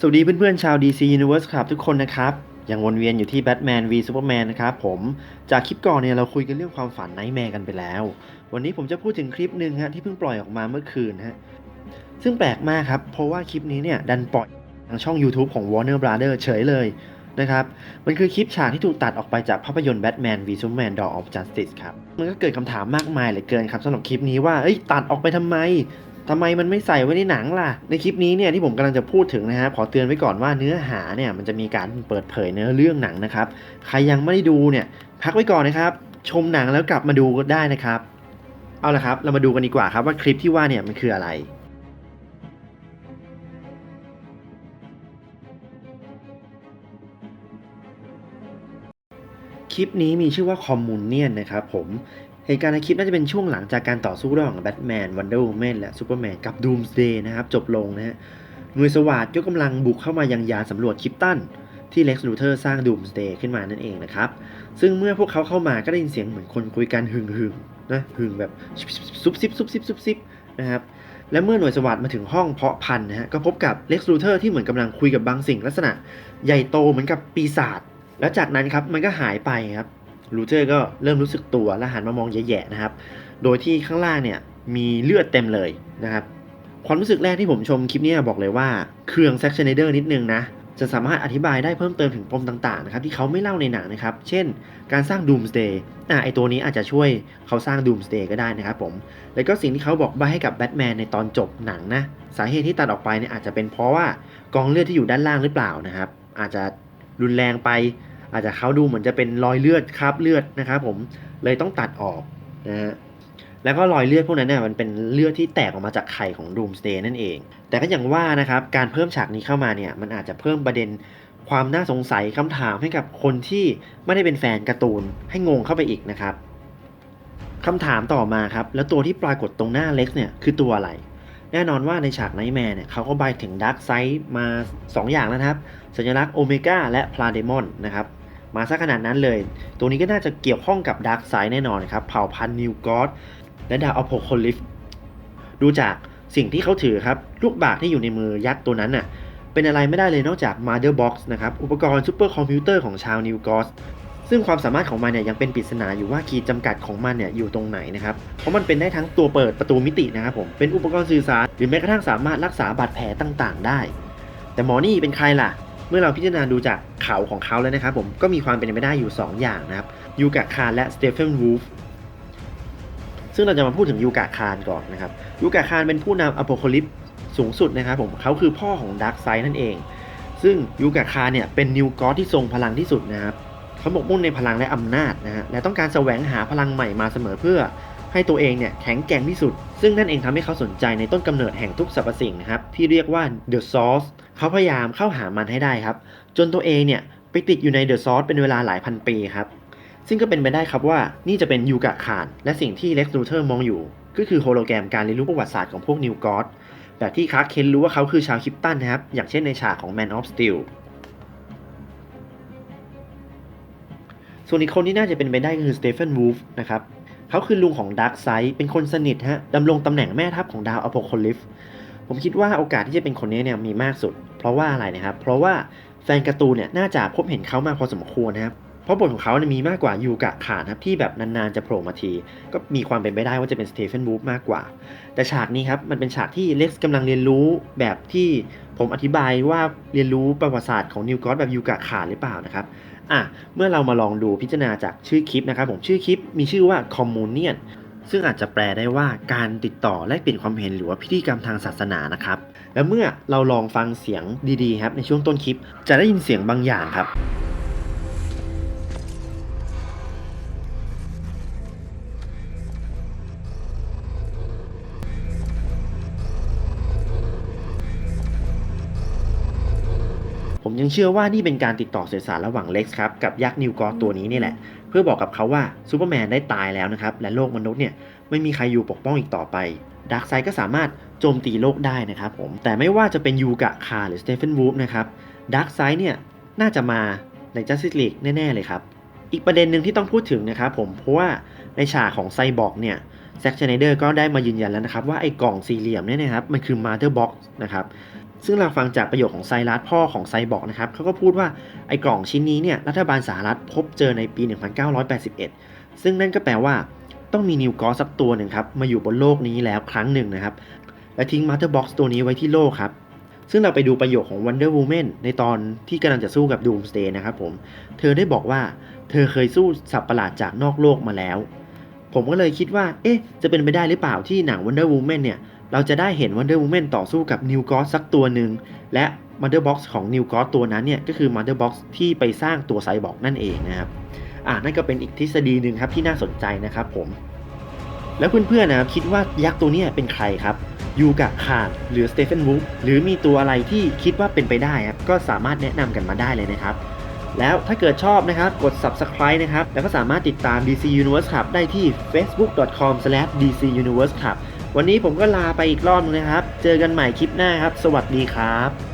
สวัสดีเพื่อนๆ ชาว DC Universe ครับทุกคนนะครับ ยังวนเวียนอยู่ที่ Batman v Superman นะครับผม จากคลิปก่อนเนี่ยเราคุยกันเรื่องความฝันไนท์แมร์กันไปแล้ว วันนี้ผมจะพูดถึงคลิปหนึ่งฮะที่เพิ่งปล่อยออกมาเมื่อคืนฮะ ซึ่งแปลกมากครับ เพราะว่าคลิปนี้เนี่ยดันปล่อยทางช่อง YouTube ของ Warner Brother เฉยเลยนะครับ มันคือคลิปฉากที่ถูกตัดออกไปจากภาพยนตร์ Batman v Superman Dawn of Justice ครับ มันก็เกิดคำถามมากมายเหลือเกินครับสำหรับคลิปนี้ว่า เอ้ยตัดออกไปทำไม ทำไมมันไม่ใส่ไว้ในหนังล่ะ ในคลิปนี้เนี่ยที่ผมกำลังจะพูดถึงนะฮะขอเตือนไว้ก่อนว่าเนื้อหาเนี่ยมันจะมีการเปิดเผยเนื้อเรื่องหนังนะครับ ใครยังไม่ได้ดูเนี่ยพักไว้ก่อนนะครับ ชมหนังแล้วกลับมาดูก็ได้นะครับ เอาละครับ เรามาดูกันดีกว่าครับว่าคลิปที่ว่าเนี่ยมันคืออะไรคลิปนี้มีชื่อว่าคอมมูนเนียนนะครับผม เหตุการณ์ในคลิปน่าจะเป็นช่วงหลังจากการต่อสู้ระหว่างแบทแมนวันเดอร์ m แมนและซูเปอร์แมนกับดูมส์เดย์นะครับ จบลงนะฮะหน่วยสวาดยกกำลังบุกเข้ามายังยานสำรวจคิปตันที่เล็กซ์ลูเทอร์สร้างดูมส์เดย์ขึ้นมานั่นเองนะครับ ซึ่งเมื่อพวกเขาเข้ามาก็ได้ยินเสียงเหมือนคนคุยกันหึงหึงๆนะหึงแบบซุบซิบซุบซิบซุบซิบนะครับและเมื่อหน่วยสวัสดมาถึงห้องเพาะพันธุ์นะฮะก็พบกับเล็กซ์ลูเทอร์ที่เหมือนกำลังคุยกับบางสิ่งลักษณะ ใหญ่โตเหมือนกับปีศาจแล้วจากนั้นครับมันก็หายไปครับ ลูเทอร์ก็เริ่มรู้สึกตัวและหันมามองแย่ๆนะครับ โดยที่ข้างล่างเนี่ยมีเลือดเต็มเลยนะครับ ความรู้สึกแรกที่ผมชมคลิปนี้บอกเลยว่าเครื่องแซ็กชเนเดอร์นิดนึงนะ จะสามารถอธิบายได้เพิ่มเติมถึงปมต่างๆนะครับที่เขาไม่เล่าในหนังนะครับ เช่น การสร้าง Doomsday อะไอตัวนี้อาจจะช่วยเขาสร้าง Doomsday ก็ได้นะครับผม แล้วก็สิ่งที่เขาบอกใบให้กับแบทแมนในตอนจบหนังนะ สาเหตุที่ตัดออกไปเนี่ยอาจจะเป็นเพราะว่ากองเลือดที่อยู่ด้านล่างหรือเปล่านะครับ อาจจะรุนแรงไป อาจจะเขาดูเหมือนจะเป็นรอยเลือดคราบเลือดนะครับผมเลยต้องตัดออกนะฮะแล้วก็รอยเลือดพวกนั้นเนี่ยมันเป็นเลือดที่แตกออกมาจากไข่ของ Doomsday นั่นเอง แต่ก็อย่างว่านะครับการเพิ่มฉากนี้เข้ามาเนี่ยมันอาจจะเพิ่มประเด็นความน่าสงสัยคำถามให้กับคนที่ไม่ได้เป็นแฟนการ์ตูนให้งงเข้าไปอีกนะครับคำถามต่อมาครับ แล้วตัวที่ปรากฏตรงหน้าเล็กเนี่ยคือตัวอะไร แน่นอนว่าในฉากไนท์แมร์เนี่ยเขาก็ใบถึงดาร์กไซด์มา 2 อย่างแล้วนะครับ สัญลักษณ์โอเมก้าและพลาเดมอนนะครับ มาซะขนาดนั้นเลย ตัวนี้ก็น่าจะเกี่ยวข้องกับดาร์กไซด์แน่นอนครับ เผ่าพันธุ์นิวกอสและดาวอโพโคลิฟดูจากสิ่งที่เขาถือครับ ลูกบากที่อยู่ในมือยักษ์ตัวนั้นน่ะ เป็นอะไรไม่ได้เลยนอกจาก Mother Box นะครับ อุปกรณ์ซูเปอร์คอมพิวเตอร์ของชาวนิวกอสซึ่งความสามารถของมันเนี่ยยังเป็นปริศนาอยู่ว่าขีดจำกัดของมันเนี่ยอยู่ตรงไหนนะครับ เพราะมันเป็นได้ทั้งตัวเปิดประตูมิตินะครับผม เป็นอุปกรณ์สื่อสาร หรือแม้กระทั่งสามารถรักษาบาดแผลต่างๆ ได้ แต่หมอนี่เป็นใครล่ะ เมื่อเราพิจารณาดูจากเขาของเขาแล้วนะครับผมก็มีความเป็นไปได้อยู่ 2 อย่างนะครับยูกะคารและสเตเฟนวูฟซึ่งเราจะมาพูดถึงยูกะคารก่อนนะครับยูกะคารเป็นผู้นำอโพคลิปสูงสุดนะครับผมเขาคือพ่อของดาร์กไซด์นั่นเอง ซึ่งยูกะคารเนี่ยเป็นนิวกอสที่ทรงพลังที่สุดนะครับเขาหมกมุ่นในพลังและอำนาจนะฮะและต้องการแสวงหาพลังใหม่มาเสมอเพื่อให้ตัวเองเนี่ยแข็งแกร่งที่สุด ซึ่งนั่นเองทำให้เขาสนใจในต้นกำเนิดแห่งทุกสรรพสิ่งนะครับที่เรียกว่า The Source เขาพยายามเข้าหามันให้ได้ครับ จนตัวเองเนี่ยไปติดอยู่ใน The Source เป็นเวลาหลายพันปีครับ ซึ่งก็เป็นไปได้ครับว่านี่จะเป็นยูกะคารและสิ่งที่ Lex Luthor มองอยู่ ก็คือโฮโลแกรมการเรียนรู้ประวัติศาสตร์ของพวกนิวกอสแบบที่คาร์เคนรู้ว่าเขาคือชาวคิปตันนะครับ อย่างเช่นในฉากของ Man of Steel ส่วนอีกคนที่น่าจะเป็นไปได้คือสเตเฟนวูฟนะครับเขาคือลุงของดาร์กไซด์เป็นคนสนิทฮะดำรงตำแหน่งแม่ทัพของดาวอโพโคลิฟ ผมคิดว่าโอกาสที่จะเป็นคนนี้เนี่ยมีมากสุด เพราะว่าอะไรนะครับ เพราะว่าแฟนการ์ตูนเนี่ยน่าจะพบเห็นเขามาพอสมควรนะครับเพราะบทของเขาเนี่ยมีมากกว่ายูกะขานครับที่แบบนานๆจะโผล่มาที ก็มีความเป็นไปได้ว่าจะเป็นสเตเฟนวูฟมากกว่า แต่ฉากนี้ครับมันเป็นฉากที่เล็กซ์กำลังเรียนรู้แบบที่ผมอธิบายว่าเรียนรู้ประวัติศาสตร์ของนิวกอสแบบยูกะขานหรือเปล่านะครับอะเมื่อเรามาลองดูพิจารณาจากชื่อคลิปนะครับผมชื่อคลิปมีชื่อว่า Communion ซึ่งอาจจะแปลได้ว่าการติดต่อแลกเปลี่ยนความเห็นหรือว่าพิธีกรรมทางศาสนานะครับ และเมื่อเราลองฟังเสียงดีๆครับในช่วงต้นคลิป จะได้ยินเสียงบางอย่างครับ ยังเชื่อว่านี่เป็นการติดต่อสื่อสารระหว่างเล็กซ์ครับกับยักษ์นิวกอสตัวนี้นี่แหละ เพื่อบอกกับเขาว่าซูเปอร์แมนได้ตายแล้วนะครับ และโลกมนุษย์เนี่ยไม่มีใครอยู่ปกป้องอีกต่อไปดาร์กไซก็สามารถโจมตีโลกได้นะครับผมแต่ไม่ว่าจะเป็นยูกะคาหรือสเตเฟนวูฟนะครับดาร์กไซเนี่ยน่าจะมาใน Justice League แน่ ๆ เลยครับ อีกประเด็นหนึ่งที่ต้องพูดถึงนะครับผมเพราะว่าในฉากของไซบอร์กเนี่ยแซ็กชไนเดอร์ก็ได้มายืนยันแล้วนะครับว่าไอ้กล่องสี่เหลี่ยมเนี่ยนะครับมันคือ Mother Box นะครับ ซึ่งเราฟังจากประโยคของไซรัสพ่อของไซบอร์กนะครับเขาก็พูดว่าไอ้กล่องชิ้นนี้เนี่ยรัฐบาลสหรัฐพบเจอในปี 1981 ซึ่งนั่นก็แปลว่า ต้องมีนิวกอสสักตัวหนึ่งครับมาอยู่บนโลกนี้แล้วครั้งหนึ่งนะครับและทิ้งมา t เ e อร์บ็อกซ์ตัวนี้ไว้ที่โลกครับซึ่งเราไปดูประโยคของ Wonder Woman ในตอนที่กำลังจะสู้กับ Doomsday นะครับผม เธอได้บอกว่าเธอเคยสู้สัตว์ประหลาดจากนอกโลกมาแล้ว ผมก็เลยคิดว่า เอ๊ะ จะเป็นไปได้หรือเปล่าที่หนัง Wonder Woman เนี่ย เราจะได้เห็น Wonder Woman ต่อสู้กับ New God สักตัวหนึ่ง และ Mother Box ของ New God ตัวนั้นเนี่ย ก็คือ Mother Box ที่ไปสร้างตัวไซบอร์กนั่นเองนะครับ อ่านั่นก็เป็นอีกทฤษฎีหนึ่งครับที่น่าสนใจนะครับผม แล้วเพื่อนๆนะครับคิดว่ายักษ์ตัวนี้เป็นใครครับยูกะคาดหรือสเตเฟนวูฟหรือมีตัวอะไรที่คิดว่าเป็นไปได้ครับก็สามารถแนะนำกันมาได้เลยนะครับแล้วถ้าเกิดชอบนะครับ กด subscribe นะครับ แล้วก็สามารถติดตาม DC Universe Club ได้ที่ facebook.com/dcuniverse club วันนี้ผมก็ลาไปอีกรอบนึงนะครับ เจอกันใหม่คลิปหน้าครับ สวัสดีครับ